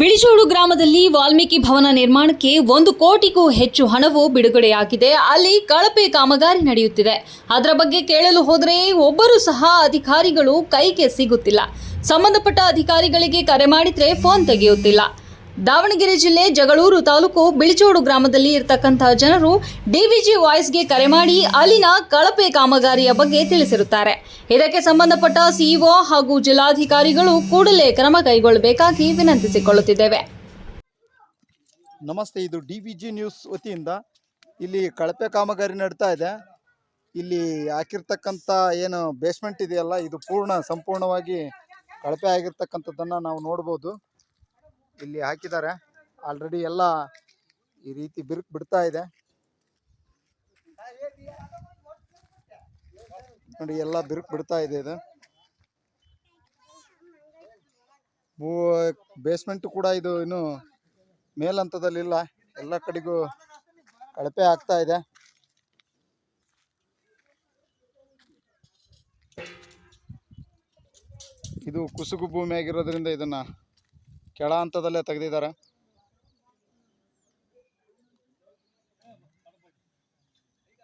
ಬಿಳಿಜೋಡು ಗ್ರಾಮದಲ್ಲಿ ವಾಲ್ಮೀಕಿ ಭವನ ನಿರ್ಮಾಣಕ್ಕೆ ಒಂದು ಕೋಟಿಗೂ ಹೆಚ್ಚು ಹಣವು ಬಿಡುಗಡೆಯಾಗಿದೆ. ಅಲ್ಲಿ ಕಳಪೆ ಕಾಮಗಾರಿ ನಡೆಯುತ್ತಿದೆ. ಅದರ ಬಗ್ಗೆ ಕೇಳಲು ಹೋದರೆ ಒಬ್ಬರು ಸಹ ಅಧಿಕಾರಿಗಳು ಕೈಗೆ ಸಿಗುತ್ತಿಲ್ಲ. ಸಂಬಂಧಪಟ್ಟ ಅಧಿಕಾರಿಗಳಿಗೆ ಕರೆ ಮಾಡಿದ್ರೆ ಫೋನ್ ತೆಗೆಯುತ್ತಿಲ್ಲ. ದಾವಣಗೆರೆ ಜಿಲ್ಲೆ ಜಗಳೂರು ತಾಲೂಕು ಬಿಳಿಚೋಡು ಗ್ರಾಮದಲ್ಲಿ ಇರತಕ್ಕಂತಹ ಜನರು ಡಿವಿಜಿ ವಾಯ್ಸ್ಗೆ ಕರೆ ಮಾಡಿ ಅಲ್ಲಿನ ಕಳಪೆ ಕಾಮಗಾರಿಯ ಬಗ್ಗೆ ತಿಳಿಸಿರುತ್ತಾರೆ. ಇದಕ್ಕೆ ಸಂಬಂಧಪಟ್ಟ ಸಿಇಒ ಹಾಗೂ ಜಿಲ್ಲಾಧಿಕಾರಿಗಳು ಕೂಡಲೇ ಕ್ರಮ ಕೈಗೊಳ್ಳಬೇಕಾಗಿ ವಿನಂತಿಸಿಕೊಳ್ಳುತ್ತಿದ್ದೇವೆ. ನಮಸ್ತೆ, ಇದು ಡಿವಿಜಿ ನ್ಯೂಸ್ ವತಿಯಿಂದ ಇಲ್ಲಿ ಕಳಪೆ ಕಾಮಗಾರಿ ನಡೀತಾ ಇದೆ. ಇಲ್ಲಿ ಹಾಕಿರ್ತಕ್ಕಂಥ ಏನು ಬೇಸ್ಮೆಂಟ್ ಇದೆಯಲ್ಲ, ಇದು ಪೂರ್ಣ, ಸಂಪೂರ್ಣವಾಗಿ ಕಳಪೆ ಆಗಿರ್ತಕ್ಕಂಥದ್ದನ್ನು ನಾವು ನೋಡ್ಬೋದು. ಇಲ್ಲಿ ಹಾಕಿದ್ದಾರೆ. ಆಲ್ರೆಡಿ ಎಲ್ಲ ಈ ರೀತಿ ಬಿರುಕು ಬಿಡ್ತಾ ಇದೆ. ನೋಡಿ ಎಲ್ಲ ಬಿರುಕು ಬಿಡ್ತಾ ಇದೆ ಇದು. ಬೇಸ್ಮೆಂಟ್ ಕೂಡ ಇದು ಇನ್ನು ಮೇಲಂತದಲ್ಲಿಲ್ಲ. ಎಲ್ಲ ಕಡೆಗೂ ಕಳಪೆ ಆಗ್ತಾ ಇದೆ. ಇದು ಕುಸುಗು ಭೂಮಿ ಆಗಿರೋದ್ರಿಂದ ಇದನ್ನ ಕೆಳ ಹಂತದಲ್ಲೇ ತೆಗೆದಿದ್ದಾರೆ.